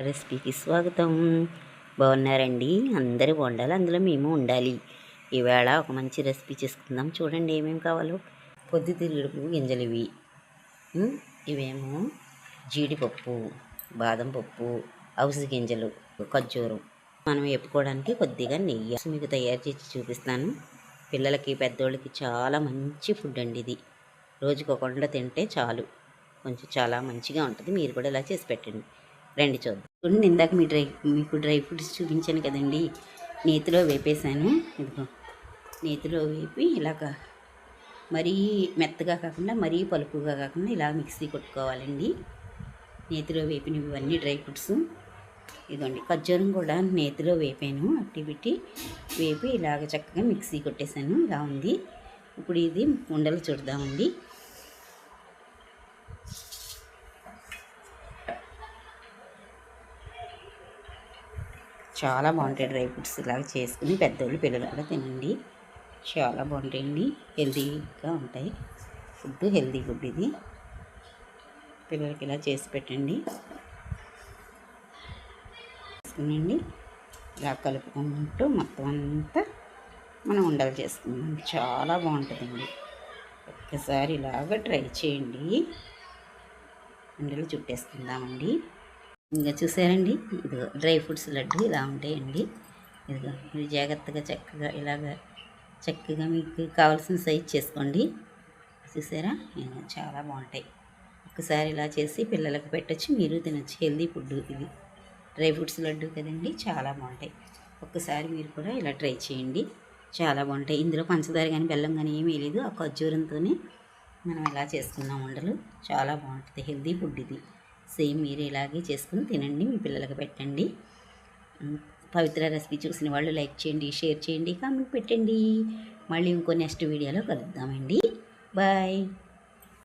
రెసిపీకి స్వాగతం. బాగున్నారండి? అందరూ వండాలి అందులో మేము ఉండాలి. ఈవేళ ఒక మంచి రెసిపీ చేసుకుందాం. చూడండి ఏమేమి కావాలో. పొద్దుతిరుగుడు గింజలు ఇవి ఇవేమో జీడిపప్పు బాదం పప్పు అవసి గింజలు ఖర్జూరం. మనం ఎప్పుకోవడానికి కొద్దిగా నెయ్యి మీకు తయారు చేసి చూపిస్తాను. పిల్లలకి పెద్దోళ్ళకి చాలా మంచి ఫుడ్ అండి ఇది. రోజుకి తింటే చాలు. కొంచెం చాలా మంచిగా ఉంటుంది. మీరు కూడా ఇలా చేసి పెట్టండి. రండి చూద్దాం. చూడండి ఇందాక మీ డ్రై మీకు డ్రై ఫ్రూట్స్ చూపించాను కదండి. నేతిలో వేపేసాను ఇదిగో నేతిలో వేపి ఇలాగ మరీ మెత్తగా కాకుండా మరీ పలుపుగా కాకుండా ఇలా మిక్సీ కొట్టుకోవాలండి. నేతిలో వేపినవి ఇవన్నీ డ్రై ఫ్రూట్స్. ఇదిగోండి ఖర్జూరం కూడా నేతిలో వేపాను. అట్టి పెట్టి వేపి ఇలాగ చక్కగా మిక్సీ కొట్టేశాను. ఇలా ఉంది. ఇప్పుడు ఇది ఉండలు చూడదామండి. చాలా బాగుంటాయి డ్రై ఫ్రూట్స్ ఇలాగ చేసుకుని పెద్దోళ్ళు పిల్లలు కూడా తినండి. చాలా బాగుంటాయండి. హెల్తీగా ఉంటాయి. ఫుడ్ హెల్తీ ఫుడ్ ఇది. పిల్లలకి ఇలా చేసి పెట్టండి. చేసుకునండి. ఇలా కలుపుకుంటూ మొత్తం అంతా మనం ఉండలు చేసుకుందాం. చాలా బాగుంటుందండి ఒక్కసారి ఇలాగ ట్రై చేయండి. ఉండలు చుట్టేసుకుందామండి. ఇంకా చూసారండి? ఇదిగో డ్రై ఫ్రూట్స్ లడ్డు ఇలా ఉంటాయండి. ఇదిగో మీరు జాగ్రత్తగా చక్కగా ఇలాగ చక్కగా మీకు కావాల్సిన సైజ్ చేసుకోండి. చూసారా? చాలా బాగుంటాయి. ఒకసారి ఇలా చేసి పిల్లలకు పెట్టచ్చు మీరు తినచ్చు. హెల్దీ ఫుడ్ ఇది డ్రై ఫ్రూట్స్ లడ్డు కదండి? చాలా బాగుంటాయి. ఒక్కసారి మీరు కూడా ఇలా ట్రై చేయండి. చాలా బాగుంటాయి. ఇందులో పంచదార కానీ బెల్లం కానీ ఏమీ లేదు. ఆ ఖర్జూరంతోనే మనం ఇలా చేసుకున్నాం ఉండలు చాలా బాగుంటుంది. హెల్దీ ఫుడ్ ఇది. సేమ్ మీరు ఇలాగే చేసుకుని తినండి మీ పిల్లలకు పెట్టండి. పవిత్ర రెసిపీ చూసిన వాళ్ళు లైక్ చేయండి షేర్ చేయండి కామెంట్ పెట్టండి. మళ్ళీ ఇంకో నెక్స్ట్ వీడియోలో కలుద్దామండి. బాయ్.